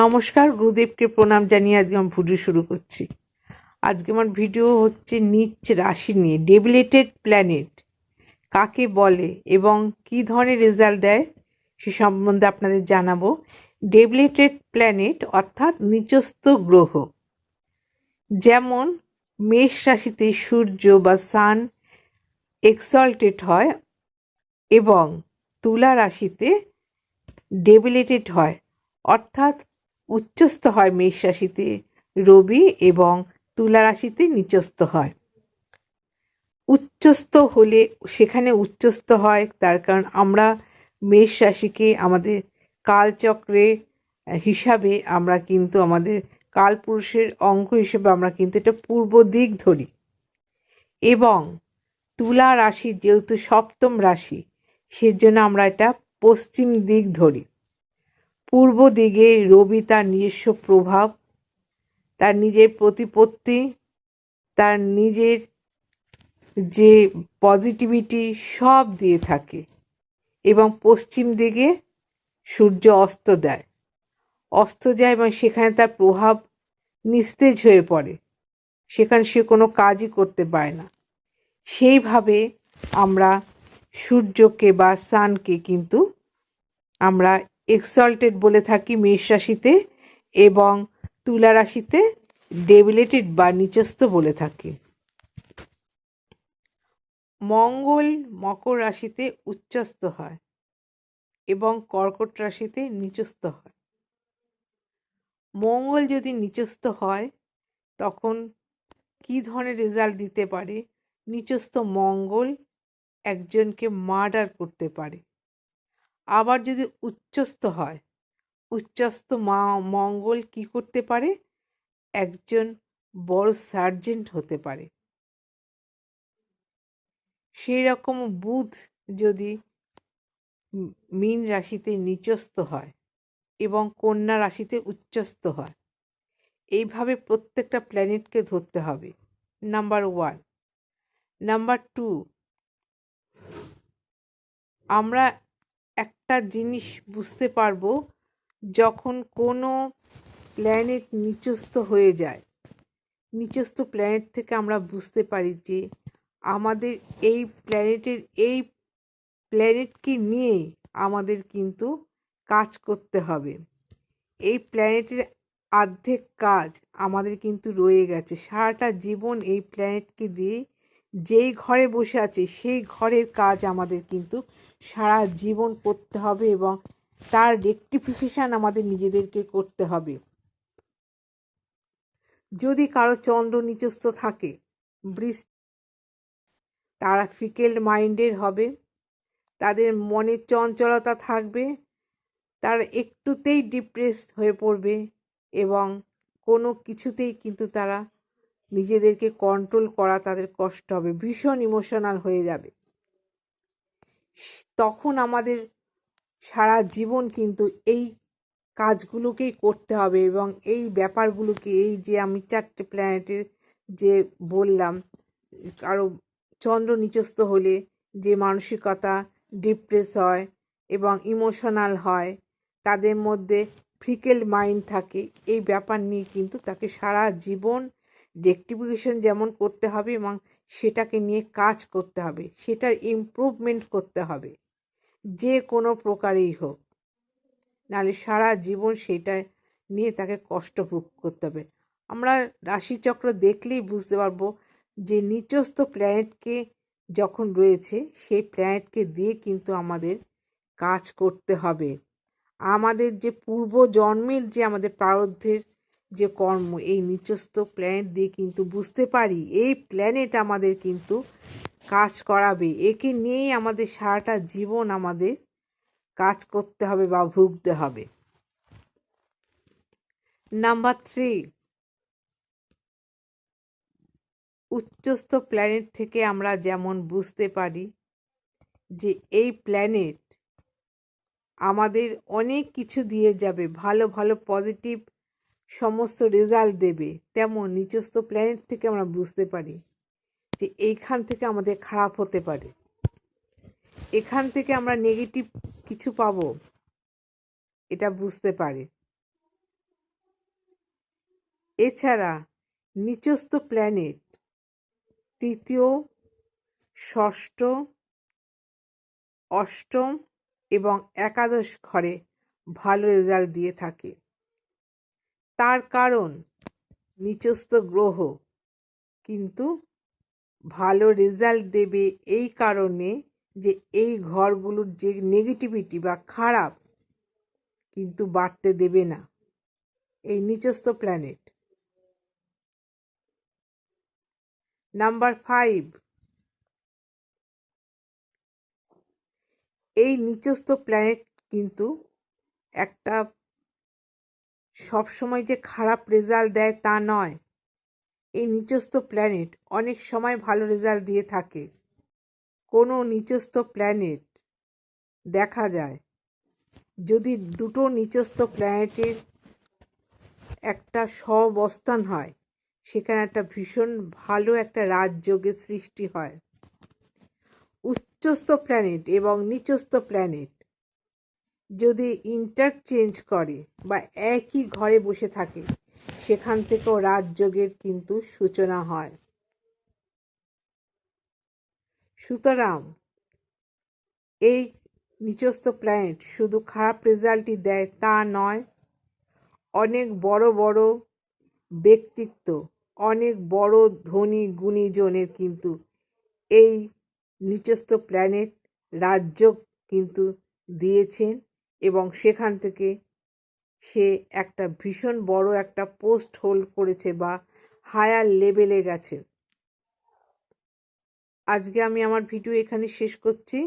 নমস্কার, গুরুদেবকে প্রণাম জানিয়ে আজকে আমি ভিডিও শুরু করছি। আজকে আমার ভিডিও হচ্ছে নিচ রাশি নিয়ে ডেবিলেটেড প্ল্যানেট কাকে বলে এবং কি ধরনের রেজাল্ট দেয় সে সম্বন্ধে আপনাদের জানাব। ডেবিলেটেড প্ল্যানেট অর্থাৎ নিচস্থ গ্রহ, যেমন মেষ রাশিতে সূর্য বা সান এক্সল্টেড হয় এবং তুলা রাশিতে ডেবিলেটেড হয়, অর্থাৎ উচ্চস্থ হয় মেষ রাশিতে রবি এবং তুলা রাশিতে নিচস্থ হয়। উচ্চস্থ হলে সেখানে উচ্চস্থ হয়, তার কারণ আমরা মেষ রাশিকে আমাদের কালচক্রে হিসাবে আমরা কিন্তু আমাদের কালপুরুষের অঙ্ক হিসেবে আমরা কিন্তু এটা পূর্ব দিক ধরি। এবং তুলা রাশি যেহেতু সপ্তম রাশি, সেজন্য আমরা এটা পশ্চিম দিক ধরি। পূর্ব দিকে রবি তার নিজস্ব প্রভাব, তার নিজের প্রতিপত্তি, তার নিজের যে পজিটিভিটি সব দিয়ে থাকে এবং পশ্চিম দিকে সূর্য অস্ত দেয়। অস্ত যায় এবং সেখানে তার প্রভাব নিস্তেজ হয়ে পড়ে। সেখানে সে কোনো কাজই করতে পারে না। সেইভাবে আমরা সূর্যকে বা সানকে কিন্তু আমরা এক্সল্টেড বলে থাকি মেষ রাশিতে এবং তুলা রাশিতে ডেবিলেটেড বা নিচস্থ বলে থাকি। মঙ্গল মকর রাশিতে উচ্চস্থ হয় এবং কর্কট রাশিতে নিচস্থ হয়। মঙ্গল যদি নিচস্থ হয়, তখন কি ধরনের রেজাল্ট দিতে পারে? নিচস্থ মঙ্গল একজনকে মার্ডার করতে পারে। আবার যদি উচ্চস্থ হয়, উচ্চস্থ মা, মঙ্গল কি করতে পারে? একজন বড় সার্জেন্ট হতে পারে। সেই রকম বুধ যদি মীন রাশিতে নিচস্থ হয় এবং কন্যা রাশিতে উচ্চস্থ হয়, এইভাবে প্রত্যেকটা প্ল্যানেটকে ধরতে হবে। নাম্বার ওয়ান নাম্বার টু আমরা একটা জিনিস বুঝতে পারব যখন কোনো প্ল্যানেট নিচস্থ হয়ে যায়। নিচস্থ প্ল্যানেট থেকে আমরা বুঝতে পারি যে আমাদের এই প্ল্যানেটের এই প্ল্যানেটকে নিয়ে আমাদের কিন্তু কাজ করতে হবে। এই প্ল্যানেটের অর্ধেক কাজ আমাদের কিন্তু রয়ে গেছে। সারাটা জীবন এই প্ল্যানেটকে দিয়ে যেই ঘরে বসে আছে, সেই ঘরের কাজ আমাদের কিন্তু সারা জীবন করতে হবে এবং তার রেকটিফিকেশান আমাদের নিজেদেরকে করতে হবে। যদি কারও চন্দ্র নিচস্থ থাকে বৃষ তারা ফিকেল মাইন্ডের হবে, তাদের মনে চঞ্চলতা থাকবে, তারা একটুতেই ডিপ্রেসড হয়ে পড়বে এবং কোনো কিছুতেই কিন্তু তারা নিজেদেরকে কন্ট্রোল করা তাদের কষ্ট হবে, ভীষণ ইমোশনাল হয়ে যাবে। তখন আমাদের সারা জীবন কিন্তু এই কাজগুলোকেই করতে হবে এবং এই ব্যাপারগুলোকে, এই যে আমি চারটে প্ল্যানেটের যে বললাম, কারও চন্দ্র নিচস্থ হলে যে মানসিকতা ডিপ্রেস হয় এবং ইমোশনাল হয়, তাদের মধ্যে ফ্রিকেল মাইন্ড থাকে, এই ব্যাপার নিয়ে কিন্তু তাকে সারা জীবন রেক্টিফিকেশন যেমন করতে হবে এবং সেটাকে নিয়ে কাজ করতে হবে, সেটার ইমপ্রুভমেন্ট করতে হবে, যে কোনো প্রকারেই হোক। নাহলে সারা জীবন সেটা নিয়ে তাকে কষ্ট ভোগ করতে হবে। আমরা রাশিচক্র দেখলেই বুঝতে পারব যে নিচস্থ প্ল্যানেটকে যখন রয়েছে, সেই প্ল্যানেটকে দিয়ে কিন্তু আমাদের কাজ করতে হবে। আমাদের যে পূর্ব জন্মের যে আমাদের প্রারব্ধের যে কর্ম, এই নিচস্থ প্ল্যানেট দিয়ে কিন্তু বুঝতে পারি, এই প্ল্যানেট আমাদের কিন্তু কাজ করাবে। একে নিয়েই আমাদের সারাটা জীবন আমাদের কাজ করতে হবে বা ভুগতে হবে। নাম্বার থ্রি উচ্চস্থ প্ল্যানেট থেকে আমরা যেমন বুঝতে পারি যে এই প্ল্যানেট আমাদের অনেক কিছু দিয়ে যাবে, ভালো ভালো পজিটিভ সমস্ত রেজাল্ট দেবে। তেমন নিচস্থ প্ল্যানেট থেকে আমরা বুঝতে পারি যে এইখান থেকে আমাদের খারাপ হতে পারে। এখান থেকে আমরা নেগেটিভ কিছু পাব, এটা বুঝতে পারে। এছাড়া নিচস্থ প্ল্যানেট তৃতীয়, ষষ্ঠ, অষ্টম এবং একাদশ ঘরে ভালো রেজাল্ট দিয়ে থাকে। তার কারণ নিচস্থ গ্রহ। কিন্তু ভালো রেজাল্ট দেবে এই কারণে যে এই ঘরগুলোর যে নেগেটিভিটি বা খারাপ কিন্তু বাড়তে দেবে না এই নিচস্থ প্ল্যানেট নাম্বার ফাইভ এই নিচস্থ প্ল্যানেট কিন্তু একটা সবসময় যে খারাপ রেজাল্ট দেয় তা নয়। এই নিচস্থ প্ল্যানেট অনেক সময় ভালো রেজাল্ট দিয়ে থাকে। কোনো নিচস্থ প্ল্যানেট দেখা যায়। যদি দুটো নিচস্থ প্ল্যানেটের একটা সবস্থান হয়, সেখানে একটা ভীষণ ভালো একটা রাজযোগের সৃষ্টি হয়। উচ্চস্থ প্ল্যানেট এবং নিচস্থ প্ল্যানেট যদি ইন্টারচেঞ্জ করে বা একই ঘরে বসে থাকে, সেখান থেকেও রাজযোগের কিন্তু সূচনা হয়। সুতরাং, এই নিচস্থ প্ল্যানেট শুধু খারাপ রেজাল্টই দেয় তা নয়, অনেক বড় বড় ব্যক্তিত্ব, অনেক বড় ধনী গুণীজনের কিন্তু এই নিচস্থ প্ল্যানেট রাজ্য কিন্তু দিয়েছেন। এবং সেখান থেকে সে একটা ভীষণ বড় একটা পোস্ট হোল্ড করেছে বা হায়ার লেভেলে গেছে। আজকে আমি আমার ভিডিও এখানে শেষ করছি।